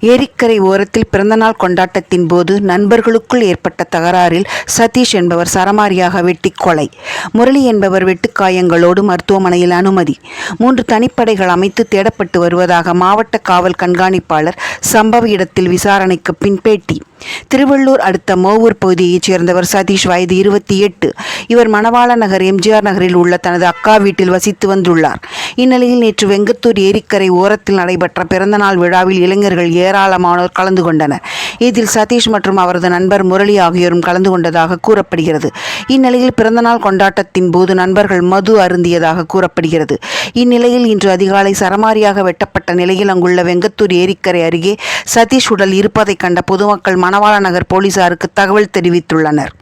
ஏரிக்கரை ஓரத்தில் பிறந்தநாள் கொண்டாட்டத்தின் போது நண்பர்களுக்குள் ஏற்பட்ட தகராறில் சதீஷ் என்பவர் சரமாரியாக வெட்டி கொலை. முரளி என்பவர் வெட்டுக்காயங்களோடு மருத்துவமனையில் அனுமதி. மூன்று தனிப்படைகள் அமைத்து தேடப்பட்டு வருவதாக மாவட்ட காவல் கண்காணிப்பாளர் சம்பவ இடத்தில் விசாரணைக்கு பின் பேட்டி திருவள்ளூர் அடுத்த மோவூர் பகுதியைச் சேர்ந்தவர் சதீஷ் வயது இருபத்தி எட்டு. இவர் மணவாள நகர் எம்ஜிஆர் நகரில் உள்ள தனது அக்கா வீட்டில் வசித்து வந்துள்ளார். இந்நிலையில் நேற்று வெங்கத்தூர் ஏரிக்கரை ஓரத்தில் நடைபெற்ற பிறந்தநாள் விழாவில் இளைஞர்கள் ஏராளமானோர் கலந்து கொண்டனர். இதில் சதீஷ் மற்றும் அவரது நண்பர் முரளி ஆகியோரும் கலந்து கொண்டதாக கூறப்படுகிறது. இந்நிலையில் பிறந்தநாள் கொண்டாட்டத்தின் போது நண்பர்கள் மது அருந்தியதாக கூறப்படுகிறது. இந்நிலையில் இன்று அதிகாலை சரமாரியாக வெட்டப்பட்ட நிலையில் அங்குள்ள வெங்கத்தூர் ஏரிக்கரை அருகே சதீஷ் உடல் இருப்பதைக் கண்ட பொதுமக்கள் மணவாள நகர் போலீசாருக்கு தகவல் தெரிவித்துள்ளனர்.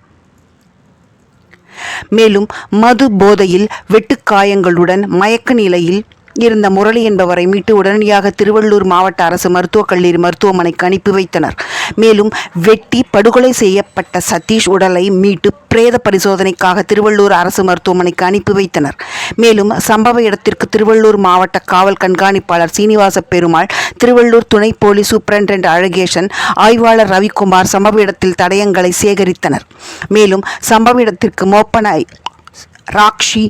மேலும் மது போதையில் வெட்டுக்காயங்களுடன் மயக்க நிலையில் இருந்த முரளி என்பவரை மீட்டு உடனடியாக திருவள்ளூர் மாவட்ட அரசு மருத்துவக் கல்லூரி மருத்துவமனைக்கு அனுப்பி வைத்தனர். மேலும் வெட்டி படுகொலை செய்யப்பட்ட சதீஷ் உடலை மீட்டு பிரேத பரிசோதனைக்காக திருவள்ளூர் அரசு மருத்துவமனைக்கு அனுப்பி வைத்தனர். மேலும் சம்பவ இடத்திற்கு திருவள்ளூர் மாவட்ட காவல் கண்காணிப்பாளர் சீனிவாச பெருமாள் திருவள்ளூர் துணை போலீஸ் சூப்பரண்டென்ட் அழகேசன் ஆய்வாளர் ரவிக்குமார் சம்பவ இடத்தில் தடயங்களை சேகரித்தனர். மேலும் சம்பவ இடத்திற்கு மோப்பன ராக்ஷி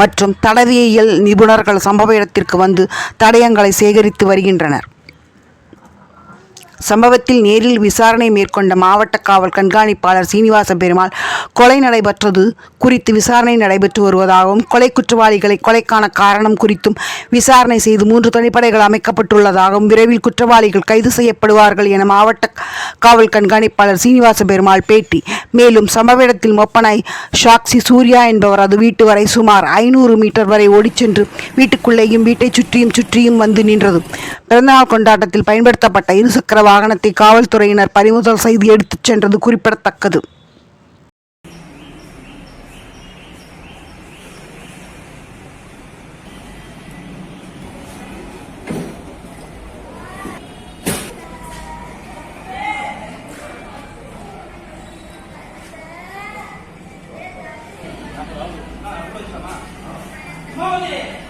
மற்றும் தடவியல் நிபுணர்கள் சம்பவ இடத்திற்கு வந்து தடயங்களை சேகரித்து வருகின்றனர். சம்பவத்தில் நேரில் விசாரணை மேற்கொண்ட மாவட்ட காவல் கண்காணிப்பாளர் சீனிவாச பெருமாள் கொலை நடைபெற்றது குறித்து விசாரணை நடைபெற்று வருவதாகவும் கொலை குற்றவாளிகளை கொலைக்கான காரணம் குறித்தும் விசாரணை செய்து மூன்று தனிப்படைகள் அமைக்கப்பட்டுள்ளதாகவும் விரைவில் குற்றவாளிகள் கைது செய்யப்படுவார்கள் என மாவட்ட காவல் கண்காணிப்பாளர் சீனிவாச பெருமாள் பேட்டி. மேலும் சம்பவ இடத்தில் மொப்பனாய் ஷாக்சி சூர்யா என்பவர் அது வீட்டு வரை சுமார் ஐநூறு மீட்டர் வரை ஓடிச் சென்று வீட்டுக்குள்ளேயும் வீட்டைச் சுற்றியும் சுற்றியும் வந்து நின்றது. பிறந்தநாள் கொண்டாட்டத்தில் பயன்படுத்தப்பட்ட இருசக்கர வாகனத்தை காவல்துறையினர் பறிமுதல் செய்து எடுத்துச் சென்றது குறிப்பிடத்தக்கது Tony!